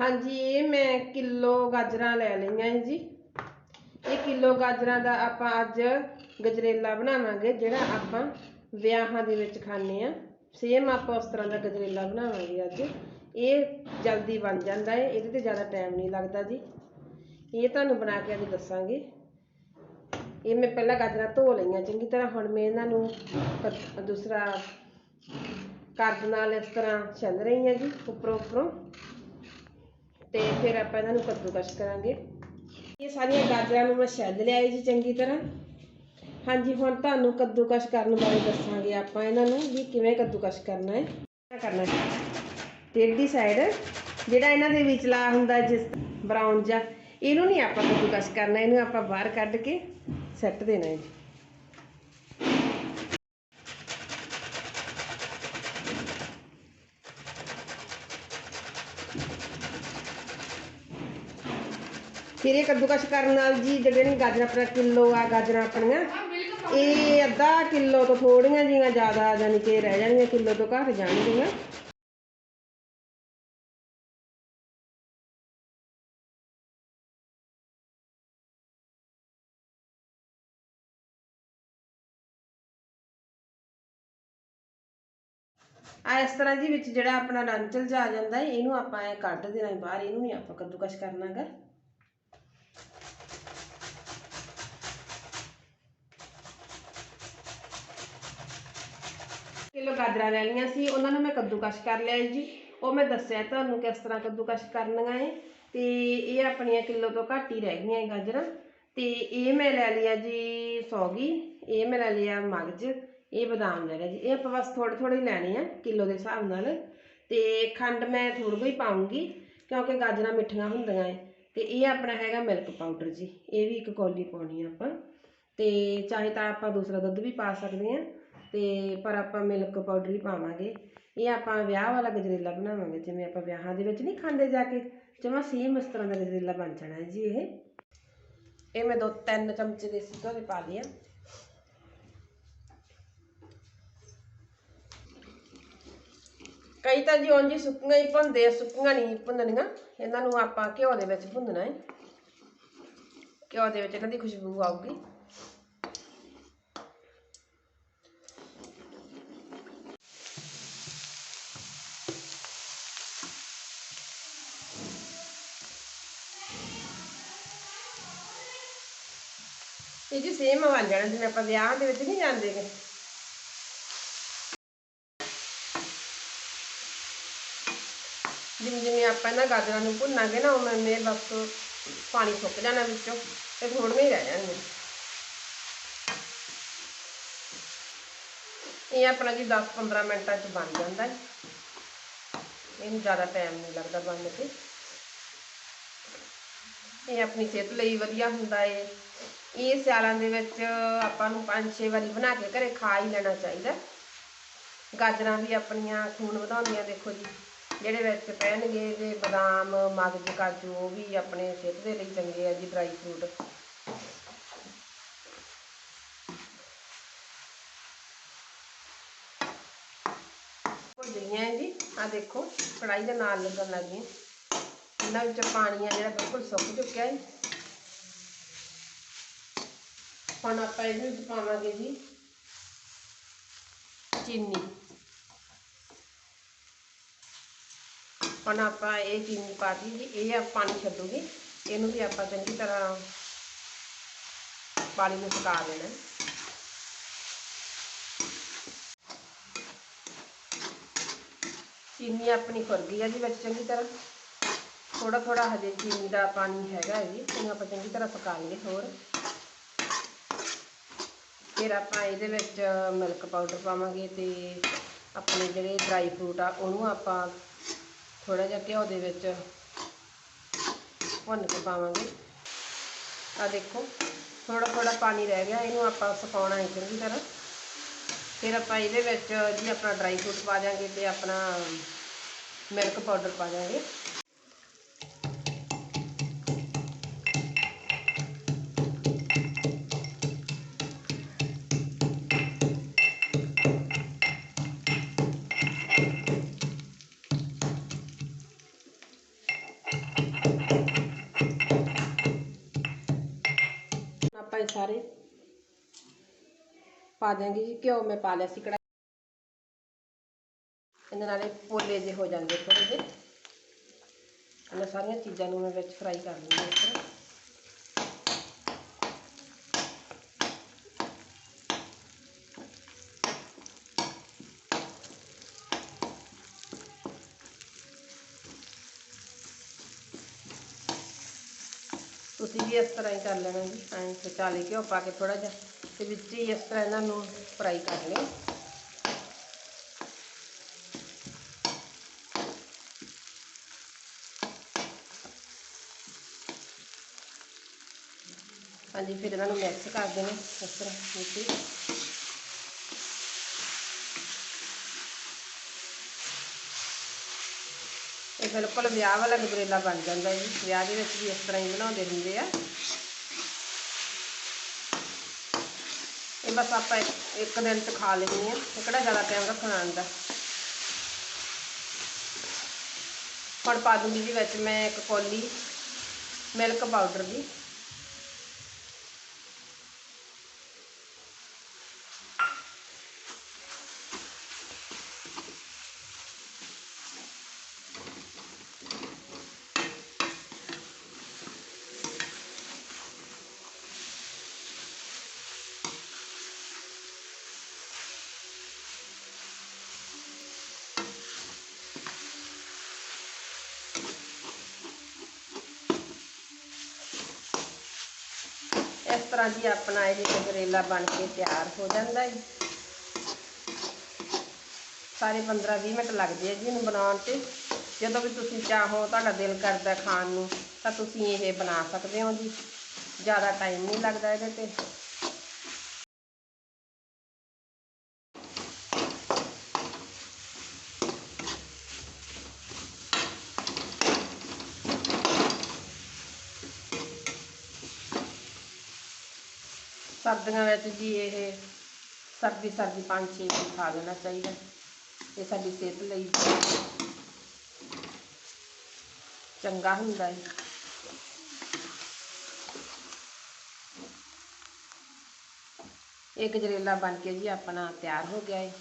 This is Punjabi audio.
ਹਾਂਜੀ, ਇਹ ਮੈਂ ਕਿਲੋ ਗਾਜਰਾਂ ਲੈ ਲਈਆਂ ਹੈ ਜੀ। ਇਹ ਕਿਲੋ ਗਾਜਰਾਂ ਦਾ ਆਪਾਂ ਅੱਜ ਗਜਰੇਲਾ ਬਣਾਵਾਂਗੇ, ਜਿਹੜਾ ਆਪਾਂ ਵਿਆਹਾਂ ਦੇ ਵਿੱਚ ਖਾਂਦੇ ਆ ਸੇਮ ਆਪਾਂ ਉਸ ਤਰ੍ਹਾਂ ਦਾ ਗਜਰੇਲਾ ਬਣਾਵਾਂਗੇ ਅੱਜ। ਇਹ ਜਲਦੀ ਬਣ ਜਾਂਦਾ ਹੈ, ਇਹਦੇ ਤੇ ਜ਼ਿਆਦਾ ਟਾਈਮ ਨਹੀਂ ਲੱਗਦਾ ਜੀ। ਇਹ ਤੁਹਾਨੂੰ ਬਣਾ ਕੇ ਅੱਜ ਦੱਸਾਂਗੇ। ਇਹ ਮੈਂ ਪਹਿਲਾਂ ਗਾਜਰਾਂ ਧੋ ਲਈਆਂ, ਚੰਗੀ ਤਰ੍ਹਾਂ ਹੁਣ ਮੈਂ ਇਹਨਾਂ ਨੂੰ ਦੂਸਰਾ ਕਰਦ ਨਾਲ ਇਸ ਤਰ੍ਹਾਂ ਛਿੱਲ ਰਹੀ ਹਾਂ ਜੀ ਉੱਪਰੋਂ ਉੱਪਰੋਂ ਤੇ ਫਿਰ ਆਪਾਂ ਇਹਨਾਂ ਨੂੰ ਕੱਦੂਕਸ਼ ਕਰਾਂਗੇ। ਇਹ ਸਾਰੀਆਂ ਗਾਜਰਾਂ ਨੂੰ ਮੈਂ ਛਿੱਲ ਲਿਆ ਜੀ ਚੰਗੀ ਤਰ੍ਹਾਂ। ਹਾਂਜੀ, ਹੁਣ ਤੁਹਾਨੂੰ ਕੱਦੂਕਸ਼ ਕਰਨ ਬਾਰੇ ਦੱਸਾਂਗੇ ਆਪਾਂ ਇਹਨਾਂ ਨੂੰ ਵੀ ਕਿਵੇਂ ਕੱਦੂਕਸ਼ ਕਰਨਾ ਹੈ। ਕਰਨਾ ਹੈ? ਟੇਢੀ ਸਾਈਡ ਜਿਹੜਾ ਇਹਨਾਂ ਦੇ ਵਿਚਲਾ ਹੁੰਦਾ ਜਿਸ ਬਰਾਊਨ ਜਾਂ ਇਹਨੂੰ ਨਹੀਂ ਆਪਾਂ ਕੱਦੂਕਸ਼ ਕਰਨਾ, ਇਹਨੂੰ ਆਪਾਂ ਬਾਹਰ ਕੱਢ ਕੇ ਸੈੱਟ ਦੇਣਾ ਹੈ ਜੀ। ਫਿਰ ਇਹ ਕੱਦੂਕਸ਼ ਕਰਨ ਨਾਲ ਜੀ ਜਿਹੜੀਆਂ ਗਾਜਰਾਂ ਆਪਣਾ ਕਿਲੋ ਆ ਗਾਜਰਾਂ ਆਪਣੀਆਂ, ਇਹ ਅੱਧਾ ਕਿਲੋ ਤੋਂ ਥੋੜੀਆਂ ਜੀਆਂ ਜ਼ਿਆਦਾ ਯਾਨੀ ਕਿ ਰਹਿ ਜਾਣਗੀਆਂ, ਕਿਲੋ ਤੋਂ ਘੱਟ ਜਾਣਗੀਆਂ। ਆ ਇਸ ਤਰ੍ਹਾਂ ਜੀ ਵਿੱਚ ਜਿਹੜਾ ਆਪਣਾ ਰੰਚਲ ਜਾ ਆ ਜਾਂਦਾ ਇਹਨੂੰ ਆਪਾਂ ਐ ਕੱਢ ਦੇਣਾ ਬਾਹਰ, ਇਹਨੂੰ ਨਹੀਂ ਆਪਾਂ ਕੱਦੂਕਸ਼ ਕਰਨਾਗਾ। ਕਿਲੋ ਗਾਜਰਾਂ ਲੈ ਲਈਆਂ ਸੀ, ਉਹਨਾਂ ਨੂੰ ਮੈਂ ਕੱਦੂਕਸ਼ ਕਰ ਲਿਆ ਜੀ। ਉਹ ਮੈਂ ਦੱਸਿਆ ਤੁਹਾਨੂੰ ਕਿਸ ਤਰ੍ਹਾਂ ਕੱਦੂਕਸ਼ ਕਰਨੀਆਂ ਹੈ ਤੇ ਇਹ ਆਪਣੀਆਂ ਕਿਲੋ ਤੋਂ ਘੱਟ ਹੀ ਰਹਿ ਗਈਆਂ ਇਹ ਗਾਜਰਾਂ। ਤੇ ਇਹ ਮੈਂ ਲੈ ਲਿਆ ਜੀ ਸੌਗੀ, ਇਹ ਮੈਂ ਲੈ ਲਿਆ ਮਗਜ, ਇਹ ਬਦਾਮ ਲੈ ਲਿਆ ਜੀ। ਇਹ ਆਪਾਂ ਬਸ ਥੋੜੇ ਥੋੜੇ ਹੀ ਲੈਣੇ ਆ ਕਿਲੋ ਦੇ ਹਿਸਾਬ ਨਾਲ। ਤੇ ਖੰਡ ਮੈਂ ਥੋੜੀ ਜਿਹੀ ਪਾਉਂਗੀ ਕਿਉਂਕਿ ਗਾਜਰਾਂ ਮਿੱਠੀਆਂ ਹੁੰਦੀਆਂ ਏ। ਤੇ ਇਹ ਆਪਣਾ ਹੈਗਾ ਮਿਲਕ ਪਾਊਡਰ ਜੀ। ਇਹ ਵੀ ਇੱਕ ਕੌਲੀ ਪਾਉਣੀ ਆ ਆਪਾਂ। ਤੇ ਚਾਹੇ ਤਾਂ ਆਪਾਂ ਦੂਸਰਾ ਦੁੱਧ ਵੀ ਪਾ ਸਕਦੇ ਆ। ਤੇ ਪਰ ਆਪਾਂ ਮਿਲਕ ਪਾਊਡਰ ਹੀ ਪਾਵਾਂਗੇ। ਇਹ ਆਪਾਂ ਵਿਆਹ ਵਾਲਾ ਗਜਰੇਲਾ ਬਣਾਵਾਂਗੇ, ਜਿਵੇਂ ਆਪਾਂ ਵਿਆਹਾਂ ਦੇ ਵਿੱਚ ਨਹੀਂ ਖਾਂਦੇ ਜਾ ਕੇ, ਜਮਾ ਸੇਮ ਇਸ ਤਰ੍ਹਾਂ ਦਾ ਗਜਰੇਲਾ ਬਣ ਜਾਣਾ ਹੈ ਜੀ ਇਹ। ਇਹ ਮੈਂ ਦੋ, ਤਿੰਨ ਚਮਚੇ ਦੇਸੀ ਘਿਓ ਦੇ ਪਾ ਲਿਆ ਕਈ ਤਾਂ ਜੀ ਉਂਝ ਹੀ ਸੁੱਕੀਆਂ ਹੀ ਭੁੰਨਦੇ ਆ, ਸੁੱਕੀਆਂ ਨਹੀਂ ਭੁੰਨਣੀਆਂ। ਇਹਨਾਂ ਨੂੰ ਆਪਾਂ ਘਿਓ ਦੇ ਵਿੱਚ ਭੁੰਨਣਾ ਹੈ। ਘਿਓ ਦੇ ਵਿੱਚ ਇਹਨਾਂ ਦੀ ਖੁਸ਼ਬੂ ਆਊਗੀ। ਇਹ ਜੀ ਸੇਮ ਬਣ ਜਾਣਾ, ਜਿਵੇਂ ਆਪਾਂ ਵਿਆਹ ਦੇ ਵਿੱਚ ਨਹੀਂ ਜਾਂਦੇ ਗੇ। ਜਿਵੇਂ ਜਿਵੇਂ ਆਪਾਂ ਇਹਨਾਂ ਗਾਜਰਾਂ ਨੂੰ ਭੁੰਨਾਂਗੇ ਨਾ, ਉਵੇਂ ਉਵੇਂ ਬਸ ਪਾਣੀ ਸੁੱਕ ਜਾਣਾ ਵਿੱਚੋਂ ਤੇ ਥੋੜ੍ਹੀਆਂ ਹੀ ਰਹਿ ਜਾਣਗੀਆਂ ਇਹ ਆਪਣਾ ਜੀ 10-15 ਮਿੰਟਾਂ 'ਚ ਬਣ ਜਾਂਦਾ ਹੈ ਇਹਨੂੰ ਜ਼ਿਆਦਾ ਟਾਈਮ ਨਹੀਂ ਲੱਗਦਾ ਬਣਨ ਤੇ। ਇਹ ਆਪਣੀ ਸਿਹਤ ਲਈ ਵਧੀਆ ਹੁੰਦਾ ਏ। ਇਹ ਸਿਆਲਾਂ ਦੇ ਵਿੱਚ ਆਪਾਂ ਨੂੰ 5-6 ਵਾਰੀ ਬਣਾ ਕੇ ਘਰੇ ਖਾ ਹੀ ਲੈਣਾ ਚਾਹੀਦਾ। ਗਾਜਰਾਂ ਵੀ ਆਪਣੀਆਂ ਖੂਨ ਵਧਾਉਂਦੀਆਂ, ਦੇਖੋ ਜੀ। ਜਿਹੜੇ ਵਿੱਚ ਪੈਣਗੇ ਤੇ ਬਦਾਮ, ਮਗਜ ਕਾਜੂ, ਉਹ ਵੀ ਆਪਣੇ ਸਿਹਤ ਦੇ ਲਈ ਚੰਗੇ ਆ ਜੀ ਡਰਾਈ ਫਰੂਟ ਭੁੱਜ ਜੀ। ਆ ਦੇਖੋ ਕੜਾਈ ਦੇ ਨਾਲ ਲੱਗਣ ਲੱਗ ਗਈਆਂ। ਇਹਨਾਂ ਵਿੱਚ ਪਾਣੀ ਆ ਜਿਹੜਾ ਬਿਲਕੁਲ ਸੁੱਕ ਚੁੱਕਿਆ ਹੈ। ਹੁਣ ਆਪਾਂ ਇਹਦੇ ਵਿੱਚ ਪਾਵਾਂਗੇ ਜੀ। ਚੀਨੀ। ਹੁਣ ਆਪਾਂ ਇਹ ਚੀਨੀ ਪਾ ਦਿੱਤੀ ਇਹ ਆ ਪਾਣੀ ਛੱਡੂਗੀ। ਇਹਨੂੰ ਵੀ ਆਪਾਂ ਚੰਗੀ ਤਰ੍ਹਾਂ ਪਾਣੀ ਨੂੰ ਪਕਾ ਲੈਣਾ ਚੀਨੀ ਆਪਣੀ ਖੁਰ ਗਈ ਹੈ ਜੀ ਵਿੱਚ ਚੰਗੀ ਤਰ੍ਹਾਂ। ਥੋੜਾ ਥੋੜਾ ਹਜੇ ਚੀਨੀ ਦਾ ਪਾਣੀ ਹੈਗਾ ਜੀ, ਇਹਨੂੰ ਆਪਾਂ ਚੰਗੀ ਤਰ੍ਹਾਂ ਪਕਾ ਲਈਏ ਹੋਰ। ਫਿਰ ਆਪਾਂ ਇਹਦੇ ਵਿੱਚ ਮਿਲਕ ਪਾਊਡਰ ਪਾਵਾਂਗੇ ਤੇ ਆਪਣੇ ਜਿਹੜੇ ਡਰਾਈ ਫਰੂਟ ਆ, ਉਹਨੂੰ ਆਪਾਂ ਥੋੜਾ ਜਿਹਾ ਘਿਓ ਦੇ ਵਿੱਚ ਭੁੰਨ ਕੇ ਪਾਵਾਂਗੇ। ਆ ਦੇਖੋ ਥੋੜਾ ਥੋੜਾ ਪਾਣੀ ਰਹਿ ਗਿਆ, ਇਹਨੂੰ ਆਪਾਂ ਸੁਕਾਉਣਾ ਹੈ ਚੰਗੀ ਤਰ੍ਹਾਂ। ਫਿਰ ਆਪਾਂ ਇਹਦੇ ਵਿੱਚ ਜੀ ਆਪਣਾ ਡਰਾਈ ਫਰੂਟ ਪਾ ਦਿਆਂਗੇ ਤੇ ਆਪਣਾ ਮਿਲਕ ਪਾਊਡਰ ਪਾ ਦਿਆਂਗੇ। ਇਹ ਸਾਰੇ? ਪਾ ਦਿਆਂਗੇ ਜੀ, ਘਿਓ ਮੈਂ ਪਾ ਲਿਆ ਸੀ ਕੜਾ ਇਹਦੇ ਨਾਲੇ ਪੋਲੇ ਜੇ ਹੋ ਜਾਂਦੇ ਥੋੜੇ ਜਿਹੇ। ਇਹਨਾਂ ਸਾਰੀਆਂ ਚੀਜ਼ਾਂ ਨੂੰ ਮੈਂ ਵਿੱਚ ਫਰਾਈ ਕਰ ਲੂੰਗੀ ਇਸ ਤਰ੍ਹਾਂ। ਤੁਸੀਂ ਵੀ ਇਸ ਤਰ੍ਹਾਂ ਹੀ ਕਰ ਲੈਣਾ ਜੀ, ਐਂ ਵਿਚਾਲੇ ਘਿਓ ਪਾ ਕੇ ਥੋੜਾ ਜਿਹਾ ਤੇ ਵਿੱਚ ਹੀ ਇਸ ਤਰ੍ਹਾਂ ਇਹਨਾਂ ਨੂੰ ਫਰਾਈ ਕਰ ਲਿਓ। ਹਾਂਜੀ, ਫਿਰ ਇਹਨਾਂ ਨੂੰ ਮਿਕਸ ਕਰ ਦੇਣਾ ਇਸ ਤਰ੍ਹਾਂ ਵਿੱਚ ਇਹ ਬਿਲਕੁਲ ਵਿਆਹ ਵਾਲਾ ਗਜਰੇਲਾ ਬਣ ਜਾਂਦਾ ਜੀ। ਵਿਆਹ ਦੇ ਵਿੱਚ ਵੀ ਇਸ ਤਰ੍ਹਾਂ ਹੀ ਬਣਾਉਂਦੇ ਹੁੰਦੇ ਆ। ਇਹ ਬਸ ਆਪਾਂ ਇੱਕ ਇੱਕ ਦਿਨ ਚ ਖਾ ਲੈਂਦੇ ਆ। ਇਹ ਕਿਹੜਾ ਜ਼ਿਆਦਾ ਟਾਈਮ ਰੱਖਣਾ ਆਂਦਾ ਹੁਣ ਪਾ ਦੂੰਗੀ ਜੀ ਵਿੱਚ ਮੈਂ ਇੱਕ ਕੌਲੀ ਮਿਲਕ ਪਾਊਡਰ ਦੀ। ਇਸ ਤਰ੍ਹਾਂ ਜੀ ਆਪਣਾ ਇਹ ਗਜਰੇਲਾ ਬਣ ਕੇ ਤਿਆਰ ਹੋ ਜਾਂਦਾ ਹੈ ਸਾਰੇ 15-20 ਮਿੰਟ ਲੱਗਦੇ ਆ ਜੀ ਇਹਨੂੰ ਬਣਾਉਣ ਤੇ। ਜਦੋਂ ਵੀ ਤੁਸੀਂ ਚਾਹੋ, ਤੁਹਾਡਾ ਦਿਲ ਕਰਦਾ ਖਾਣ ਨੂੰ, ਤਾਂ ਤੁਸੀਂ ਇਹ ਬਣਾ ਸਕਦੇ ਹੋ ਜੀ। ਜ਼ਿਆਦਾ ਟਾਈਮ ਨਹੀਂ ਲੱਗਦਾ ਇਹਦੇ ਤੇ। ਸਰਦੀਆਂ ਵਿੱਚ ਜੀ ਇਹ ਸਰਦੀ ਸਰਦੀ ਪੰਜ ਛੇ ਦਿਨ ਖਾ ਲੈਣਾ ਚਾਹੀਦਾ। ਇਹ ਸਾਡੀ ਸਿਹਤ ਲਈ ਚੰਗਾ ਹੁੰਦਾ ਹੈ ਇਹ ਗਜਰੇਲਾ ਬਣ ਕੇ ਜੀ ਆਪਣਾ ਤਿਆਰ ਹੋ ਗਿਆ ਹੈ